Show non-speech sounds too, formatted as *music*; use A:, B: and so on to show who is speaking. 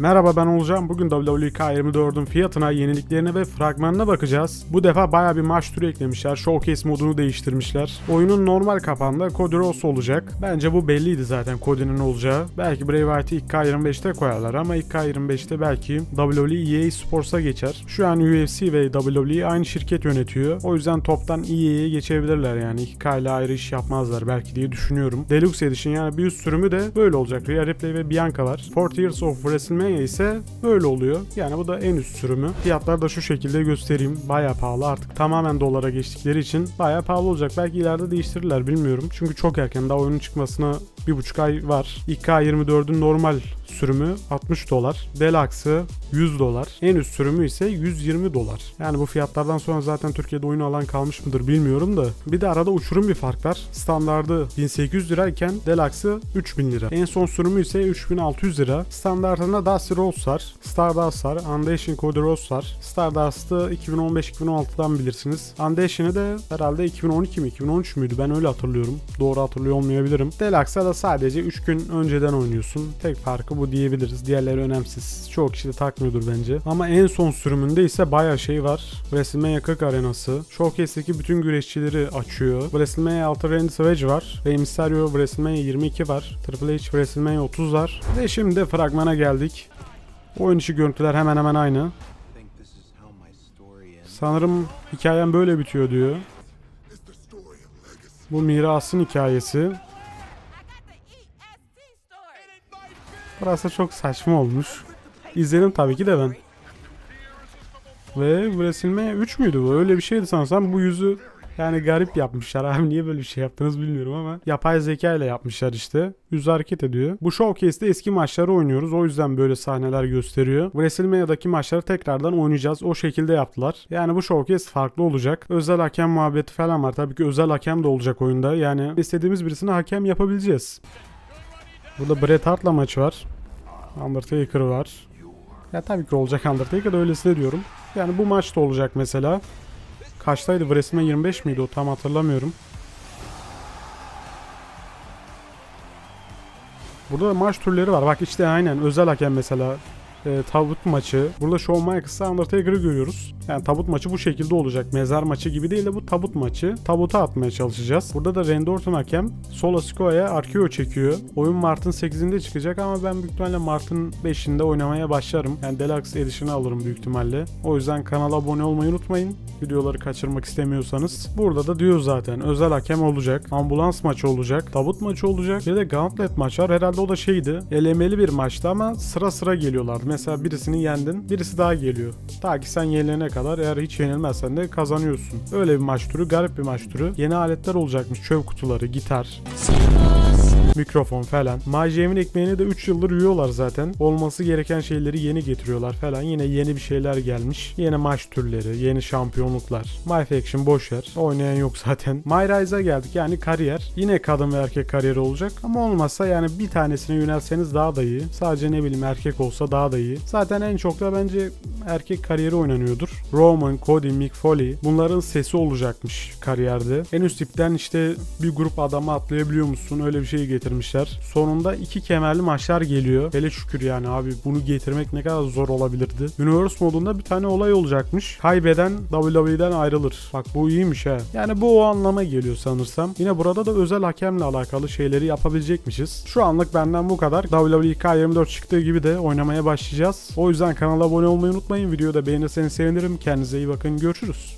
A: Merhaba ben Olcan. Bugün WWK 24'ün fiyatına, yeniliklerine ve fragmanına bakacağız. Bu defa baya bir maç türü eklemişler. Showcase modunu değiştirmişler. Oyunun normal kapağında Cody Rhodes olacak. Bence bu belliydi zaten Cody'nin olacağı. Belki Bray Wyatt'ı ilk K25'te koyarlar ama ilk K25'te belki WWE EA Sports'a geçer. Şu an UFC ve WWE aynı şirket yönetiyor. O yüzden toptan EA'ye geçebilirler yani. 2K ile ayrı iş yapmazlar belki diye düşünüyorum. Deluxe Edition yani bir üst sürümü de böyle olacak. Rhea Ripley ve Bianca var. 40 Years of WrestleMania ise böyle oluyor. Yani bu da en üst sürümü. Fiyatları da şu şekilde göstereyim. Baya pahalı artık tamamen dolara geçtikleri için baya pahalı olacak. Belki ileride değiştirirler bilmiyorum. Çünkü çok erken daha oyunun çıkmasına bir buçuk ay var. 2K24'ün normal sürümü 60 dolar. Deluxe'ı 100 dolar. En üst sürümü ise 120 dolar. Yani bu fiyatlardan sonra zaten Türkiye'de oyunu alan kalmış mıdır bilmiyorum da. Bir de arada uçurum bir fark var. Standardı 1800 lirayken Deluxe'ı 3000 lira. En son sürümü ise 3600 lira. Standartında Dusty. Stardust var. Undacian Cody Rhodes var. Stardust'ı 2015-2016'dan bilirsiniz. Undacian'ı da herhalde 2012 mi 2013 müydü ben öyle hatırlıyorum. Doğru hatırlıyor olmayabilirim. Deluxe'a da sadece 3 gün önceden oynuyorsun. Tek farkı bu diyebiliriz. Diğerleri önemsiz. Çoğu kişi de takmıyordur bence. Ama en son sürümünde ise bayağı şey var. WrestleMania 40 arenası. Showcase'deki bütün güreşçileri açıyor. WrestleMania 6 Randy Savage var. Rey Mysterio WrestleMania 22 var. Triple H WrestleMania 30 var. Ve şimdi fragmana geldik. Oyun içi görüntüler hemen hemen aynı. Sanırım hikayem böyle bitiyor diyor. Bu mirasın hikayesi. Burası çok saçma olmuş. İzledim tabii ki de ben. Ve WrestleMania 3 müydü bu? Öyle bir şeydi sanırsam. Bu yüzü yani garip yapmışlar. Abi *laughs* niye böyle bir şey yaptınız bilmiyorum ama. Yapay zeka ile yapmışlar işte. Yüz hareket ediyor. Bu showcase'de eski maçları oynuyoruz. O yüzden böyle sahneler gösteriyor. WrestleMania'daki maçları tekrardan oynayacağız. O şekilde yaptılar. Yani bu showcase farklı olacak. Özel hakem muhabbeti falan var. Tabii ki özel hakem de olacak oyunda. Yani istediğimiz birisini hakem yapabileceğiz. Burada Bret Hart'la maç var. Undertaker var. Ya tabii ki olacak Undertaker öylesine diyorum. Yani bu maç da olacak mesela. Kaçtaydı? WrestleMania 25 miydi o tam hatırlamıyorum. Burada da maç türleri var. Bak işte aynen özel hakem mesela. E, tabut maçı. Burada Shawn Michaels'la Undertaker'ı görüyoruz. Yani tabut maçı bu şekilde olacak. Mezar maçı gibi değil de bu tabut maçı. Tabuta atmaya çalışacağız. Burada da Randy Orton hakem Solo Sikoa'ya Arkeo çekiyor. Oyun Mart'ın 8'inde çıkacak ama ben büyük ihtimalle Mart'ın 5'inde oynamaya başlarım. Yani Deluxe Edition'ı alırım büyük ihtimalle. O yüzden kanala abone olmayı unutmayın. Videoları kaçırmak istemiyorsanız. Burada da diyor zaten özel hakem olacak. Ambulans maçı olacak. Tabut maçı olacak. Bir de Gauntlet maç var. Herhalde o da şeydi. Elemeli bir maçtı ama sıra sıra geliyorlardı. Mesela birisini yendin. Birisi daha geliyor. Ta ki sen yenilene kadar eğer hiç yenilmezsen de kazanıyorsun. Öyle bir maç türü. Garip bir maç türü. Yeni aletler olacakmış. Çöp kutuları, gitar mikrofon falan. MyGM'in ekmeğine de 3 yıldır yiyorlar zaten. Olması gereken şeyleri yeni getiriyorlar falan. Yine yeni bir şeyler gelmiş. Yeni maç türleri, yeni şampiyonluklar. My Faction boş ver. Oynayan yok *laughs* zaten. My Rise'a geldik yani kariyer. Yine kadın ve erkek kariyeri olacak. Ama olmazsa yani bir tanesine yönelseniz daha da iyi. Sadece ne bileyim erkek olsa daha da iyi. Zaten en çok da bence erkek kariyeri oynanıyordur. Roman, Cody, Mick Foley bunların sesi olacakmış kariyerde. En üst tipten işte bir grup adamı atlayabiliyor musun? Öyle bir şey getirmişler. Sonunda iki kemerli maçlar geliyor. Hele şükür yani abi bunu getirmek ne kadar zor olabilirdi. Universe modunda bir tane olay olacakmış. Kaybeden WWE'den ayrılır. Bak bu iyiymiş ha. Yani bu o anlama geliyor sanırsam. Yine burada da özel hakemle alakalı şeyleri yapabilecekmişiz. Şu anlık benden bu kadar. WWE K24 çıktığı gibi de oynamaya başlayacağız. O yüzden kanala abone olmayı unutmayın. Videoyu da beğenirseniz sevinirim. Kendinize iyi bakın. Görüşürüz.